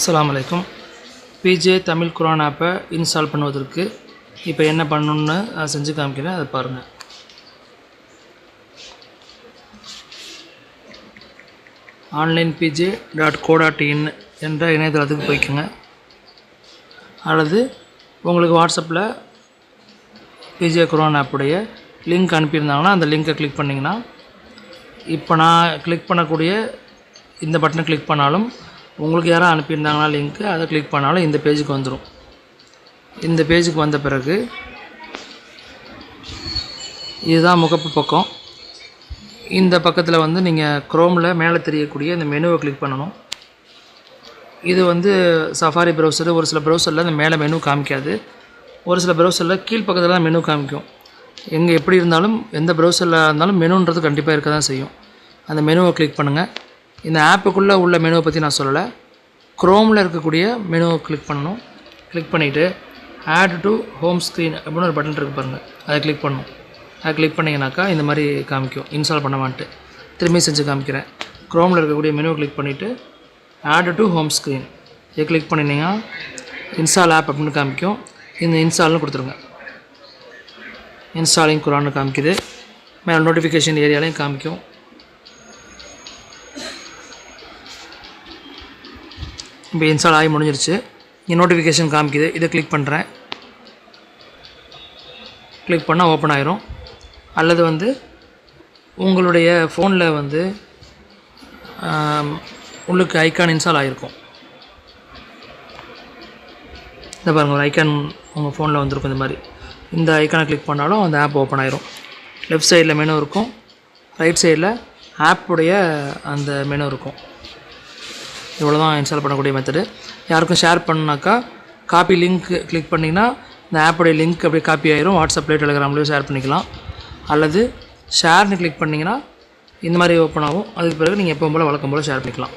அஸ்ஸலாமு பிஜே தமிழ் குரான் ஆப்பை இன்ஸ்டால் பண்ணுவதற்கு இப்போ என்ன பண்ணணுன்னு நான் செஞ்சு காமிக்கிறேன் அதை பாருங்கள் online PJ dot co dot in என்ற இணையதளத்துக்கு போய்க்குங்க. அல்லது உங்களுக்கு வாட்ஸ்அப்பில் பிஜே குரான் ஆப்புடைய லிங்க் அனுப்பியிருந்தாங்கன்னா அந்த லிங்கை கிளிக் பண்ணிங்கன்னா இப்போ நான் கிளிக் பண்ணக்கூடிய இந்த பட்டனை கிளிக் பண்ணாலும் உங்களுக்கு யாரும் அனுப்பியிருந்தாங்கன்னா லிங்க்கு அதை கிளிக் பண்ணாலும் இந்த பேஜுக்கு வந்துடும் இந்த பேஜுக்கு வந்த பிறகு இதுதான் முகப்பு பக்கம். இந்த பக்கத்தில் வந்து நீங்கள் க்ரோமில் மேலே தெரியக்கூடிய இந்த மெனுவை கிளிக் பண்ணணும். இது வந்து சஃபாரி ப்ரௌசர் ஒரு சில ப்ரௌசரில் இந்த மேலே மெனு காமிக்காது. ஒரு சில ப்ரௌசரில் கீழ் பக்கத்தில் தான் மெனு காமிக்கும். எங்கே எப்படி இருந்தாலும் எந்த ப்ரௌசரில் இருந்தாலும் மெனுன்றது கண்டிப்பாக இருக்க தான் செய்யும். அந்த மெனுவை கிளிக் பண்ணுங்கள் இந்த ஆப்புக்குள்ளே உள்ள மெனுவை பற்றி நான் சொல்லலை. க்ரோமில் இருக்கக்கூடிய மெனுவை கிளிக் பண்ணணும். கிளிக் பண்ணிவிட்டு ஆட் டு ஹோம் ஸ்க்ரீன் அப்படின்னு ஒரு பட்டன் இருக்குது பாருங்கள் அதை கிளிக் பண்ணணும். அதை கிளிக் பண்ணிங்கனாக்கா இந்த மாதிரி காமிக்கும். இன்ஸ்டால் பண்ணவான்ட்டு. திரும்பி செஞ்சு காமிக்கிறேன். க்ரோமில் இருக்கக்கூடிய மெனுவை கிளிக் பண்ணிவிட்டு ஆட் டு ஹோம் ஸ்க்ரீன் இதை கிளிக் பண்ணினீங்கன்னா இன்ஸ்டால் ஆப் அப்படின்னு காமிக்கும். இந்த இன்ஸ்டால்னு கொடுத்துருங்க. இன்ஸ்டாலிங் குரான்னு காமிக்குது. மேலே நோட்டிஃபிகேஷன் ஏரியாலையும் காமிக்கும். இப்போ இன்ஸ்டால் ஆகி முடிஞ்சிருச்சு. இங்கே நோட்டிஃபிகேஷன் காமிக்குது. இதை கிளிக் பண்ணுறேன் கிளிக் பண்ணால் ஓப்பன் ஆயிரும். அல்லது வந்து உங்களுடைய ஃபோனில் வந்து ஆம், உள்ளுக்கு ஐக்கான் இன்ஸ்டால் ஆகிருக்கும் இந்த பாருங்கள் ஒரு ஐக்கான் உங்கள் ஃபோனில் வந்திருக்கும் இந்த மாதிரி. இந்த ஐக்கானை கிளிக் பண்ணாலும் அந்த ஆப் ஓப்பன் ஆயிரும். லெஃப்ட் சைடில் மெனு இருக்கும். ரைட் சைடில் ஆப்புடைய அந்த மெனு இருக்கும். இவ்வளோ தான் இன்ஸ்டால் பண்ணக்கூடிய மெத்தடு யாருக்கும் ஷேர் பண்ணாக்கா காப்பி லிங்க் கிளிக் பண்ணிங்கன்னா இந்த ஆப்புடைய லிங்க் அப்படியே காப்பி ஆயிரும். வாட்ஸ்அப்லேயோ டெலிகிராம்லேயோ ஷேர் பண்ணிக்கலாம். அல்லது ஷேர்னு கிளிக் பண்ணிங்கன்னா இந்த மாதிரி ஓப்பன் ஆகும். அதுக்கு பிறகு நீங்கள் எப்போ போல் வழக்கம் போல் ஷேர் பண்ணிக்கலாம்.